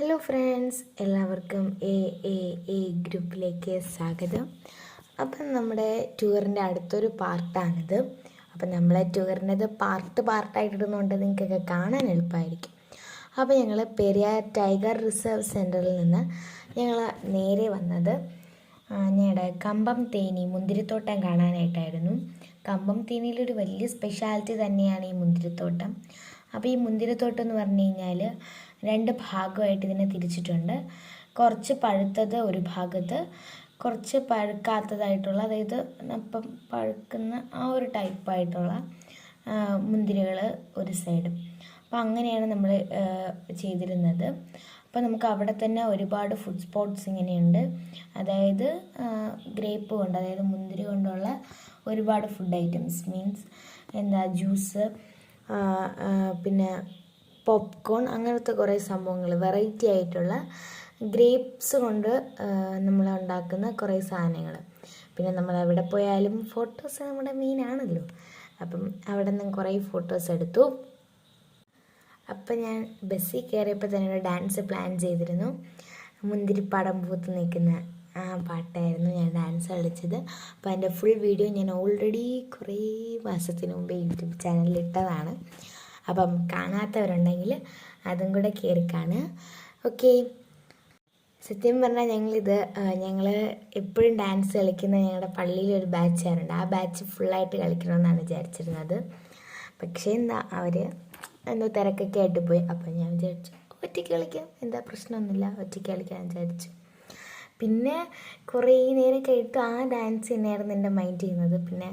Hello friends എല്ലാവർക്കും A A A ഗ്രൂപ്പിലേക്ക് സ്വാഗതം. അപ്പം നമ്മുടെ ടൂറിന്റെ അടുത്തൊരു പാർട്ടാണിത്. അപ്പം നമ്മളെ ടൂറിന്റെത് പാർട്ട് പാർട്ടായിട്ടിടുന്നുണ്ട് നിങ്ങൾക്കൊക്കെ കാണാൻ എളുപ്പമായിരിക്കും. അപ്പോൾ ഞങ്ങൾ പെരിയാർ ടൈഗർ റിസർവ് സെന്ററിൽ നിന്ന് ഞങ്ങൾ നേരെ വന്നത് ഞങ്ങളുടെ കമ്പം തേനി മുന്തിരിത്തോട്ടം കാണാനായിട്ടായിരുന്നു. കമ്പം തേനിയിലൊരു വലിയ സ്പെഷ്യാലിറ്റി തന്നെയാണ് ഈ മുന്തിരിത്തോട്ടം. അപ്പോൾ ഈ മുന്തിരിത്തോട്ടം എന്ന് പറഞ്ഞു കഴിഞ്ഞാൽ രണ്ട് ഭാഗമായിട്ട് ഇതിനെ തിരിച്ചിട്ടുണ്ട്. കുറച്ച് പഴുത്തത് ഒരു ഭാഗത്ത് കുറച്ച് പഴുക്കാത്തതായിട്ടുള്ള അതായത് ഇപ്പം പഴുക്കുന്ന ആ ഒരു ടൈപ്പായിട്ടുള്ള മുന്തിരികൾ ഒരു സൈഡും അപ്പോൾ അങ്ങനെയാണ് നമ്മൾ ചെയ്തിരുന്നത്. അപ്പോൾ നമുക്ക് അവിടെ തന്നെ ഒരുപാട് ഫുഡ് സ്പോട്ട്സ് ഇങ്ങനെയുണ്ട്. അതായത് ഗ്രേപ്പ് കൊണ്ട് അതായത് മുന്തിരി കൊണ്ടുള്ള ഒരുപാട് ഫുഡ് ഐറ്റംസ് മീൻസ് എന്താ ജ്യൂസ് പിന്നെ പോപ്കോൺ അങ്ങനത്തെ കുറേ സംഭവങ്ങൾ വെറൈറ്റി ആയിട്ടുള്ള ഗ്രേപ്സ് കൊണ്ട് നമ്മൾ ഉണ്ടാക്കുന്ന കുറേ സാധനങ്ങൾ പിന്നെ നമ്മൾ എവിടെ പോയാലും ഫോട്ടോസ് നമ്മുടെ മെയിനാണല്ലോ അപ്പം അവിടെ നിന്ന് കുറേ ഫോട്ടോസ് എടുത്തു. അപ്പം ഞാൻ ബസ്സിൽ കയറിയപ്പോൾ തന്നെ ഒരു ഡാൻസ് പ്ലാൻ ചെയ്തിരുന്നു. മുന്തിരിപ്പാടം പൂത്ത് നിൽക്കുന്ന ആ പാട്ടായിരുന്നു ഞാൻ ഡാൻസ് കളിച്ചത്. അപ്പോൾ അതിന്റെ ഫുൾ വീഡിയോ ഞാൻ ഓൾറെഡി കുറേ മാസത്തിന് മുമ്പേ യൂട്യൂബ് ചാനലിൽ ഇട്ടതാണ്. അപ്പം കാണാത്തവരുണ്ടെങ്കിൽ അതും കൂടെ കയറി കാണുക. ഓക്കെ സത്യം പറഞ്ഞാൽ ഞങ്ങളിത് ഞങ്ങൾ എപ്പോഴും ഡാൻസ് കളിക്കുന്ന ഞങ്ങളുടെ പള്ളിയിൽ ഒരു ബാച്ച് ബാച്ചാറുണ്ട് ആ ബാച്ച് ഫുള്ളായിട്ട് കളിക്കണമെന്നാണ് വിചാരിച്ചിരുന്നത്. പക്ഷേ എന്താ അവർ എന്തോ തിരക്കൊക്കെ ആയിട്ട് പോയി. അപ്പം ഞാൻ വിചാരിച്ചു ഒറ്റയ്ക്ക് കളിക്കാം. എന്താ പ്രശ്നമൊന്നുമില്ല. ഒറ്റയ്ക്ക് കളിക്കാൻ വിചാരിച്ചു. പിന്നെ കുറേ നേരം കഴിഞ്ഞിട്ട് ആ ഡാൻസ് തന്നെയായിരുന്നു എന്റെ മൈൻഡ് ചെയ്യുന്നത്. പിന്നെ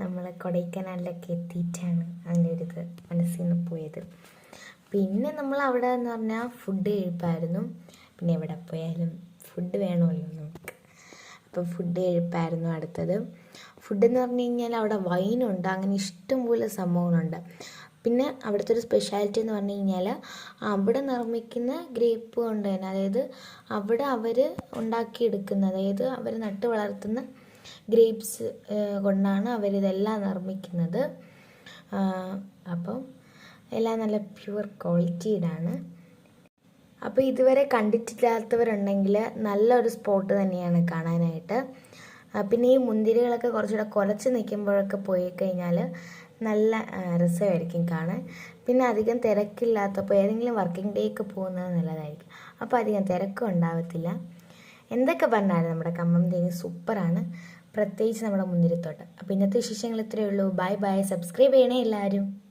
നമ്മൾ കൊടൈക്കനാലിലൊക്കെ എത്തിയിട്ടാണ് അതിന്റെ ഒരു ഇത് മനസ്സിൽ നിന്ന് പോയത്. പിന്നെ നമ്മൾ അവിടെ എന്ന് പറഞ്ഞാൽ ഫുഡ് കഴിപ്പായിരുന്നു. പിന്നെ എവിടെ പോയാലും ഫുഡ് വേണമല്ലോ നമുക്ക്. അപ്പം ഫുഡ് കഴിപ്പായിരുന്നു അടുത്തത്. ഫുഡ് എന്ന് പറഞ്ഞു കഴിഞ്ഞാൽ അവിടെ വൈനുണ്ട് അങ്ങനെ ഇഷ്ടംപോലെ സംഭവങ്ങളുണ്ട്. പിന്നെ അവിടുത്തെ ഒരു സ്പെഷ്യാലിറ്റി എന്ന് പറഞ്ഞു കഴിഞ്ഞാൽ അവിടെ നിർമ്മിക്കുന്ന ഗ്രേപ്പ് കൊണ്ട് തന്നെ അതായത് അവിടെ അവർ ഉണ്ടാക്കിയെടുക്കുന്ന അതായത് അവർ നട്ട് വളർത്തുന്ന ഗ്രേപ്സ് കൊണ്ടാണ് അവരിതെല്ലാം നിർമ്മിക്കുന്നത്. അപ്പം എല്ലാം നല്ല പ്യുവർ ക്വാളിറ്റിയിലാണ് അപ്പോൾ ഇതുവരെ കണ്ടിട്ടില്ലാത്തവരുണ്ടെങ്കിൽ നല്ലൊരു സ്പോട്ട് തന്നെയാണ് കാണാനായിട്ട്. പിന്നെ ഈ മുന്തിരികളൊക്കെ കുറച്ചുകൂടെ കുലച്ച് നിൽക്കുമ്പോഴൊക്കെ പോയി കഴിഞ്ഞാൽ നല്ല രസമായിരിക്കും കാണാൻ. പിന്നെ അധികം തിരക്കില്ലാത്തപ്പോൾ ഏതെങ്കിലും വർക്കിംഗ് ഡേ ഒക്കെ പോകുന്നത് നല്ലതായിരിക്കും. അപ്പോൾ അധികം തിരക്കും ഉണ്ടാവത്തില്ല. എന്തൊക്കെ പറഞ്ഞാലും നമ്മുടെ കമ്പം തേങ്ങി സൂപ്പറാണ്. പ്രത്യേകിച്ച് നമ്മുടെ മുന്തിരിത്തോട്ടം. അപ്പോൾ ഇന്നത്തെ വിശേഷങ്ങൾ ഇത്രയേ ഉള്ളൂ. Bye bye. സബ്സ്ക്രൈബ് ചെയ്യണേ എല്ലാവരും.